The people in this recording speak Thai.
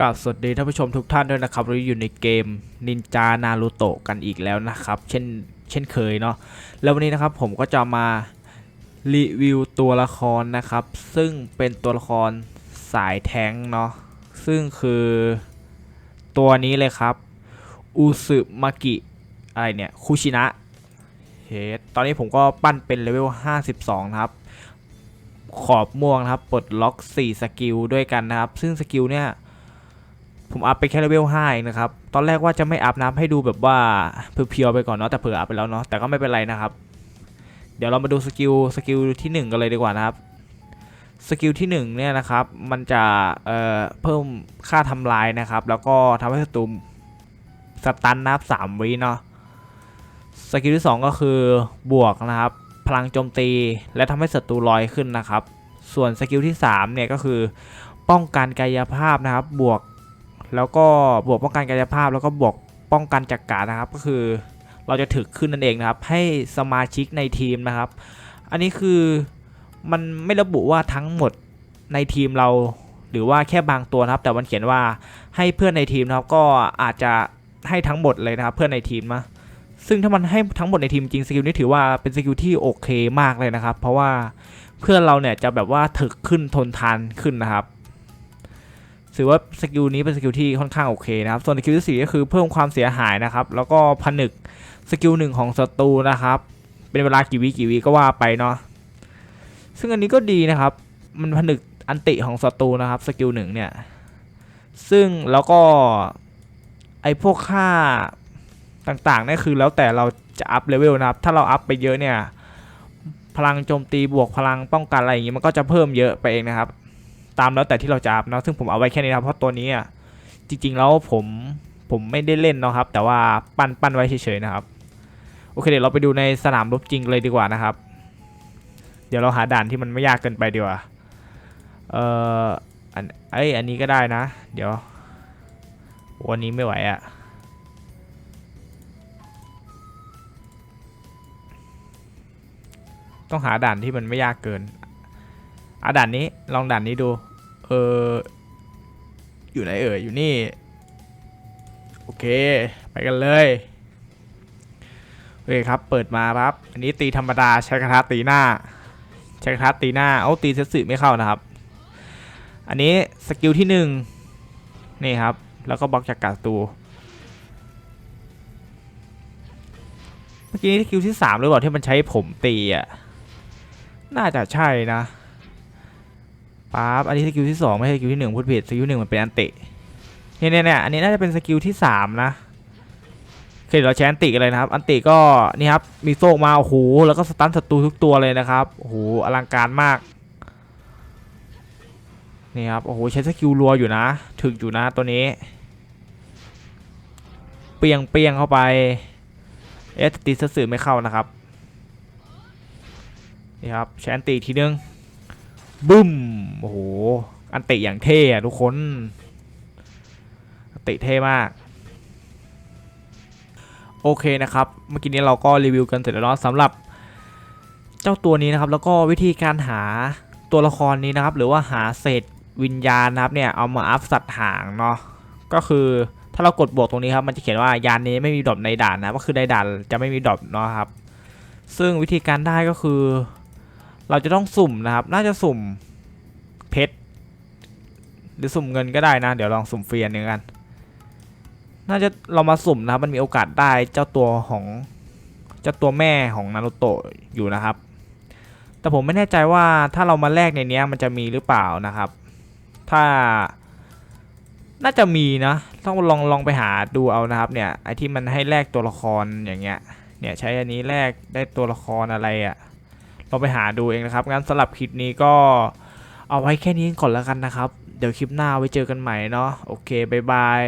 กับสวัสดีท่านผู้ชมทุกท่านด้วยนะครับเราอยู่ในเกมนินจานารูโตะกันอีกแล้วนะครับ เช่นเช่นเคยเนาะแล้ววันนี้นะครับผมก็จะมารีวิวตัวละครนะครับ ซึ่งเป็นตัวละครสายแท้งเนาะซึ่งคือตัวนี้เลยครับอุสึมากิอะไรเนี่ยคุชินะเฮดตอนนี้ผมก็ปั้นเป็นเลเวล 52 นะครับ ขอบม่วงนะครับปลดล็อก 4 สกิลด้วยกันนะครับ ซึ่งสกิลเนี่ย ผมอัพไปแค่เลเวล5เองนะครับ ตอนแรกว่าจะไม่อัพนะให้ดูแบบว่าเพียวๆไปก่อนเนาะแต่เผื่ออัพไปแล้วเนาะแต่ก็ไม่เป็นไรนะครับ เดี๋ยวเรามาดูสกิลสกิลที่ 1 กันเลยดีกว่านะครับสกิลที่1เนี่ยนะครับมันจะเอ่อเพิ่มค่าทำลายนะครับ แล้วก็ทำให้ศัตรูสตันนับ3วิเนาะสกิลที่ 2 ก็คือบวกนะครับ พลังโจมตีและทำให้ศัตรูลอยขึ้นนะครับ ส่วนสกิลที่3เนี่ยก็คือป้องกันกายภาพนะครับบวก แล้วก็บวกป้องกันกายภาพ แล้วก็บวกป้องกันจักการนะครับ ก็คือเราจะถึกขึ้นนั่นเองนะครับ ให้สมาชิกในทีมนะครับ อันนี้คือมันไม่ระบุว่าทั้งหมดในทีมเราหรือว่าแค่บางตัวนะครับ แต่มันเขียนว่าให้เพื่อนในทีมนะครับก็อาจจะให้ทั้งหมดเลยนะครับ เพื่อนในทีมนะซึ่งถ้ามันให้ทั้งหมดในทีมจริงสกิลนี้ถือว่าเป็นสกิลที่โอเคมากเลยนะครับ เพราะว่าเพื่อนเราเนี่ยจะแบบว่าถึกขึ้นทนทานขึ้นนะครับ ถือว่าสกิลนี้เป็นสกิลที่ค่อนข้างโอเคนะครับ ส่วนสกิลที่สี่ก็คือเพิ่มความเสียหายนะครับ แล้วก็ผนึกสกิลหนึ่งของศัตรูนะครับ เป็นเวลากี่วิกี่วิก็ว่าไปเนาะ ซึ่งอันนี้ก็ดีนะครับ มันผนึกอันติของศัตรูนะครับสกิลหนึ่งเนี่ย ซึ่งแล้วก็ไอพวกค่าต่างๆนี่คือแล้วแต่เราจะอัพเลเวลนะครับ ถ้าเราอัพไปเยอะเนี่ย พลังโจมตีบวกพลังป้องกันอะไรอย่างงี้มันก็จะเพิ่มเยอะไปเองนะครับ ตามแล้วแต่ที่เราจะอัพเนาะซึ่งผมเอาไว้แค่นี้นะครับเพราะตัวนี้อะจริง ๆ แล้วผมผมไม่ได้เล่นนะครับ แต่ว่าปั้นปั้นไว้เฉยๆนะครับ โอเคเดี๋ยวเราไปดูในสนามรบจริงเลยดีกว่านะครับ เดี๋ยวเราหาด่านที่มันไม่ยากเกินไปดีกว่าเอ่ออันเอ้ยอันนี้ก็ได้นะ เดี๋ยว วันนี้ไม่ไหวอะ่ะต้องหาด่านที่มันไม่ยากเกิน อะด่านนี้ลองด่านนี้ดู เออ อยู่ไหนเอ่ยอยู่นี่ โอเค ไปกันเลยโอเคครับ เปิดมาครับ อันนี้ตีธรรมดาใช้กระทะตีหน้า ใช้กระทะตีหน้า เอาตีเซตสึไม่เข้านะครับ อันนี้สกิลที่หนึ่งนี่ครับ แล้วก็บล็อกจากกาตูเมื่อกี้นี่สกิลที่สามหรือเปล่าที่มันใช้ผมตีอะ น่าจะใช่นะ ปั๊บอันนี้สกิลที่ 2 ไม่ใช่สกิลที่ 1 พูดผิดสกิลหนึ่งมันเป็นอันติเนี่ยเนี่ยเนอันนี้น่าจะเป็นสกิลที่ 3 นะเคเดี๋ยเราใช้อันติกันเลยนะครับ อันติก็นี่ครับมีโซ่มาโอ้โหแล้วก็สตันศัตรูทุกตัวเลยนะครับโอ้โหอลังการมากนี่ครับโอ้โหใช้สกิลรัวอยู่นะ ถึกอยู่นะตัวนี้ เปียงเปียงเข้าไปเอสตีสื่อไม่เข้านะครับนี่ครับใช้อันติอีกทีนึง บึ้ม โอ้โห อันติอย่างเท่อะทุกคนอันติเท่มาก โอเคนะครับ เมื่อกี้นี้เราก็รีวิวกันเสร็จแล้วเนาะสำหรับ เจ้าตัวนี้นะครับ แล้วก็วิธีการหาตัวละครนี้นะครับ หรือว่าหาเศษวิญญาณนะครับเนี่ยเอามาอัพสัตว์หางเนาะก็คือถ้าเรากดบวกตรงนี้ครับมันจะเขียนว่ายานนี้ไม่มีดรอปในด่านนะก็คือในด่านจะไม่มีดรอปเนาะครับ ซึ่งวิธีการได้ก็คือ เราจะต้องสุ่มนะครับ น่าจะสุ่มเพชรหรือสุ่มเงินก็ได้นะ เดี๋ยวลองสุ่มเฟียนหนึ่งกัน น่าจะเรามาสุ่มนะครับ มันมีโอกาสได้เจ้าตัวของเจ้าตัวแม่ของนารูโตะอยู่นะครับ แต่ผมไม่แน่ใจว่าถ้าเรามาแลกในนี้มันจะมีหรือเปล่านะครับ ถ้าน่าจะมีนะ ต้องลองลองไปหาดูเอานะครับเนี่ยไอที่มันให้แลกตัวละครอย่างเงี้ยเนี่ยใช้อันนี้แลกได้ตัวละครอะไรอะ่ะ ลองไปหาดูเองนะครับ งั้นสำหรับคลิปนี้ก็เอาไว้แค่นี้ก่อนแล้วกันนะครับ เดี๋ยวคลิปหน้าไว้เจอกันใหม่เนาะ โอเค บ๊ายบาย